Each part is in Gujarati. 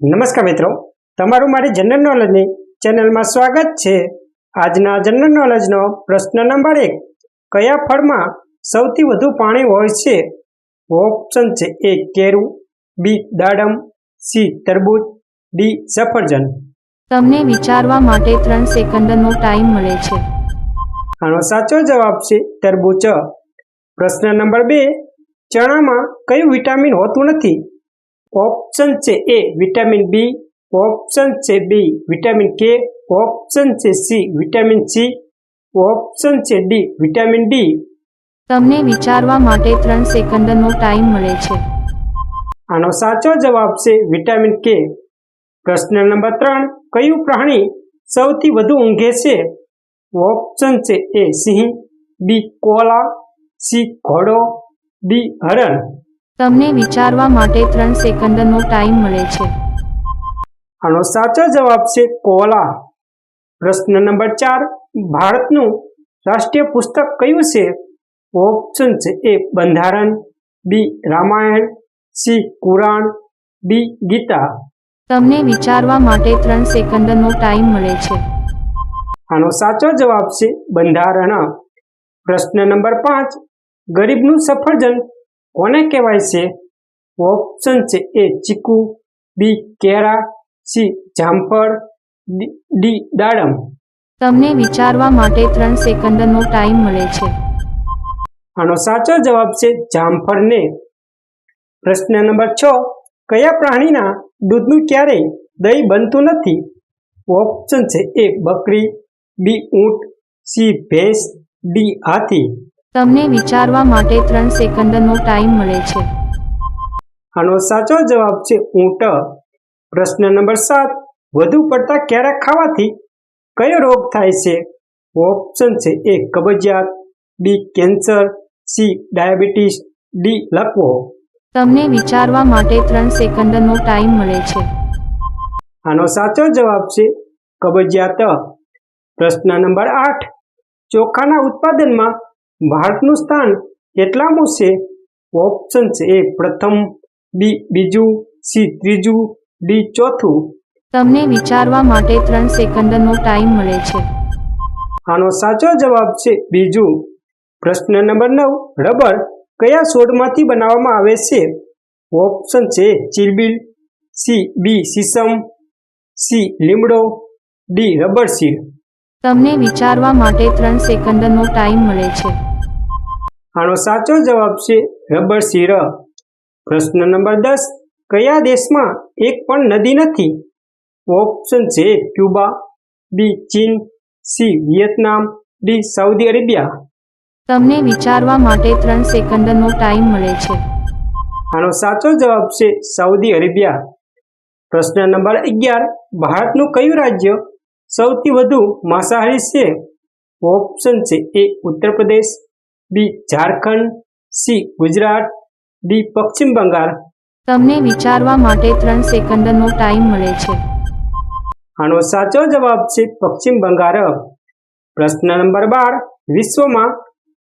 નમસ્કાર મિત્રો તમારું મારી જનરલ નોલેજની ચેનલમાં સ્વાગત છે. આજના જનરલ નોલેજનો પ્રશ્ન નંબર એક કયા ફળમાં સૌથી વધુ પાણી હોય છે? ઓપ્શન છે એ કેરું બી દાડમ સી તરબૂચ ડી સફરજન. તમને વિચારવા માટે ત્રણ સેકન્ડનો ટાઈમ મળે છે. આનો સાચો જવાબ છે તરબૂચ. પ્રશ્ન નંબર બે ચણામાં કયું વિટામિન હોતું નથી? ઓપ્શન છે એ વિટામિન બી ઓપ્શન છે બી વિટામિન કે ઓપ્શન છે સી વિટામિન સી ઓપ્શન છે ડી વિટામિન ડી તમને વિચારવા માટે ત્રણ સેકન્ડનો ટાઈમ મળે છે. આનો સાચો જવાબ છે વિટામિન કે પ્રશ્ન નંબર ત્રણ કયું પ્રાણી સૌથી વધુ ઊંઘે છે? ઓપ્શન છે એ સિંહ બી કોલા સી ઘોડો ડી હરણ. તમને વિચારવા માટે ત્રણ સેકન્ડનો ટાઈમ મળે છે. આનો સાચો જવાબ છે કોલા. પ્રશ્ન નંબર ચાર. ભારતનું રાષ્ટ્રીય પુસ્તક કયું છે? ઓપ્શન છે એ બંધારણ B Ramayana C Quran B Gita. તમને વિચારવા માટે ત્રણ સેકન્ડનો ટાઈમ મળે છે. આનો સાચો જવાબ છે બંધારણ. પ્રશ્ન નંબર પાંચ. ગરીબનું સફરજન કોને કહેવાય છે? ઓપ્શન છે એ ચીકુ બી કેરા સી જામફળ ડી દાડમ. તમને વિચારવા માટે ત્રણ સેકન્ડનો ટાઈમ મળે છે. આનો સાચો જવાબ છે જામફળને. પ્રશ્ન નંબર છ કયા પ્રાણીના દૂધનું ક્યારેય દહીં બનતું નથી? ઓપ્શન છે એ બકરી બી ઊંટ સી ભેંસ ડી હાથી. તમને વિચારવા માટે ત્રણ સેકન્ડનો ટાઈમ મળે છે. આનો સાચો જવાબ છે ઊંટ. પ્રશ્ન નંબર સાત. વધુ પડતા ક્યારેક ખાવાથી કયો રોગ થાય છે? ઓપ્શન છે એ કબજિયાત B cancer C diabetes D લકવો. તમને વિચારવા માટે ત્રણ સેકન્ડનો ટાઈમ મળે છે. આનો સાચો જવાબ છે કબજિયાત. પ્રશ્ન નંબર આઠ. ચોખાના ઉત્પાદનમાં ભારતનું સ્થાન કેટલામું છે? ઓપ્શન છે એ પ્રથમ બી બીજું સી ત્રીજું ડી ચોથું. તમને વિચારવા માટે ત્રણ સેકન્ડનો ટાઈમ મળે છે. આનો સાચો જવાબ છે બીજું. પ્રશ્ન નંબર નવ રબર કયા છોડમાંથી બનાવવામાં આવે છે? ઓપ્શન છે ચીરબીલ સી બી સીસમ સી લીમડો ડી રબર સીડ. તમને વિચારવા માટે ત્રણ સેકન્ડનો ટાઈમ મળે છે. આનો સાચો જવાબ છે રબર સીડ પ્રશ્ન નંબર દસ કયા દેશમાં એક પણ નદી નથી? ઓપ્શન છે ક્યુબા બી ચીન C Vietnam D Saudi Arabia. તમને વિચારવા માટે ત્રણ સેકન્ડનો ટાઈમ મળે છે. આનો સાચો જવાબ છે સાઉદી અરેબિયા. પ્રશ્ન નંબર અગિયાર ભારતનું કયું રાજ્ય સૌથી વધુ માંસાહારી છે? ઓપ્શન છે A Uttar Pradesh B Jharkhand C Gujarat D Paschim Bengal. તમને વિચારવા માટે ત્રણ સેકન્ડનો ટાઈમ મળે છે. આનો સાચો જવાબ છે પશ્ચિમ બંગાળ. પ્રશ્ન નંબર બાર વિશ્વમાં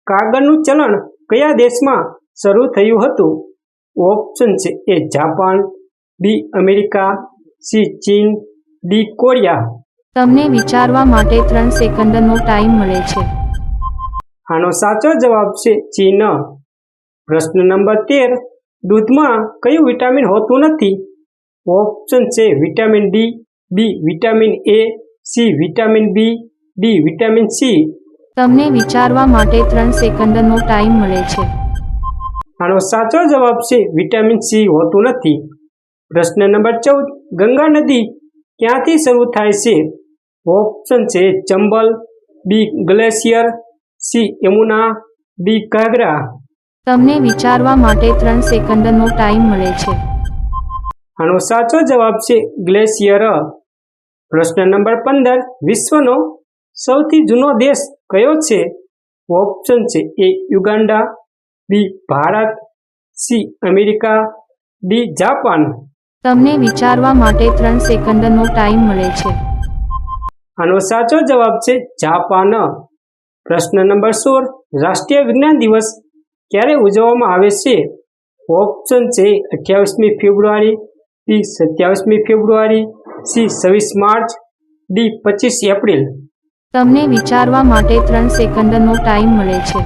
કાગળનું ચલણ કયા દેશમાં શરૂ થયું હતું? ઓપ્શન છે A Japan B America C ચીન ડી કોરિયા. તમને વિચારવા માટે ત્રણ સેકન્ડનો ટાઈમ મળે છે. આનો સાચો જવાબ છે ચીન પ્રશ્ન નંબર તેર. દૂધમાં કયું વિટામિન હોતું નથી? ઓપ્શન છે vitamin D B vitamin A C vitamin B D vitamin C. તમને વિચારવા માટે ત્રણ સેકન્ડનો ટાઈમ મળે છે. આનો સાચો જવાબ છે વિટામિન સી હોતું નથી. પ્રશ્ન નંબર ચૌદ. ગંગા નદી ક્યાંથી શરૂ થાય છે? ઓપ્શન છે Chambal B glacier C Yamuna D Kagra. તમને વિચારવા માટે ત્રણ સેકન્ડનો ટાઈમ મળે છે. આનો સાચો જવાબ છે ગ્લેશિયર. પ્રશ્ન નંબર પંદર વિશ્વનો સૌથી જૂનો દેશ કયો છે? ઓપ્શન છે A Uganda B Bharat C America D Japan. તમને વિચારવા માટે ત્રણ સેકન્ડનો ટાઈમ મળે છે. આનો સાચો જવાબ છે જાપાન. પ્રશ્ન નંબર સોળ રાષ્ટ્રીય વિજ્ઞાન દિવસ ક્યારે ઉજવવામાં આવે છે? ઓપ્શન છે અઠ્યાવીસમી ફેબ્રુઆરી બી સત્યાવીસમી ફેબ્રુઆરી સી છવ્વીસ માર્ચ ડી પચીસ એપ્રિલ. તમને વિચારવા માટે ત્રણ સેકન્ડનો ટાઈમ મળે છે.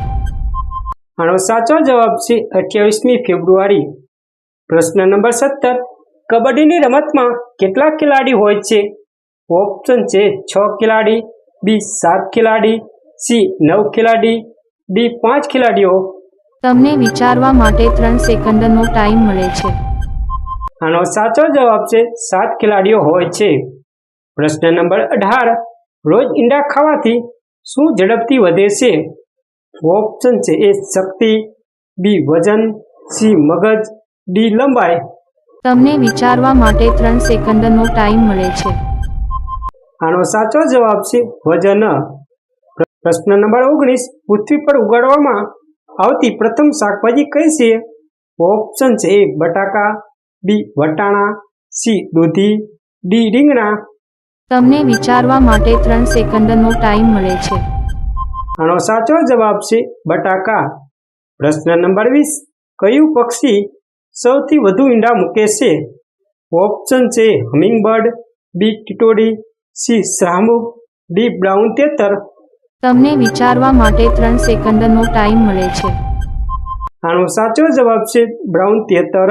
આનો સાચો જવાબ છે અઠ્યાવીસમી ફેબ્રુઆરી. પ્રશ્ન નંબર સત્તર કબડ્ડીની રમતમાં કેટલા ખેલાડી હોય છે? ઓપ્શન છે છ ખેલાડી બી સાત ખેલાડી સી નવ ખેલાડી ડી પાંચ ખેલાડીઓ. તમને વિચારવા માટે ત્રણ સેકન્ડનો ટાઈમ મળે છે. આનો સાચો જવાબ છે સાત ખેલાડીઓ હોય છે. પ્રશ્ન નંબર અઢાર રોજ ઈંડા ખાવાથી શું ઝડપથી વધે છે? ઓપ્શન છે એ શક્તિ બી વજન સી મગજ ડી લંબાઈ. તમને વિચારવા માટે ત્રણ સેકન્ડનો ટાઈમ મળે છે. આનો સાચો જવાબ છે વજન. પ્રશ્ન નંબર ઓગણીસ પૃથ્વી પર ઉગાડવામાં આવતી પ્રથમ શાકભાજી કઈ છે? ઓપ્શન છે એ બટાકા બી વટાણા સી દૂધી ડી રીંગણા. તમને વિચારવા માટે ત્રણ સેકન્ડનો ટાઈમ મળે છે. આનો સાચો જવાબ છે બટાકા. પ્રશ્ન નંબર વીસ કયું પક્ષી સૌથી વધુ ઈંડા મૂકે છે? ઓપ્શન છે હમિંગબર્ડ બી ટીટોડી સી શ્રામુક ડી બ્રાઉન તેતર તમને વિચારવા માટે ત્રણ સેકન્ડનો ટાઈમ મળે છે. આનો સાચો જવાબ છે બ્રાઉન તેતર.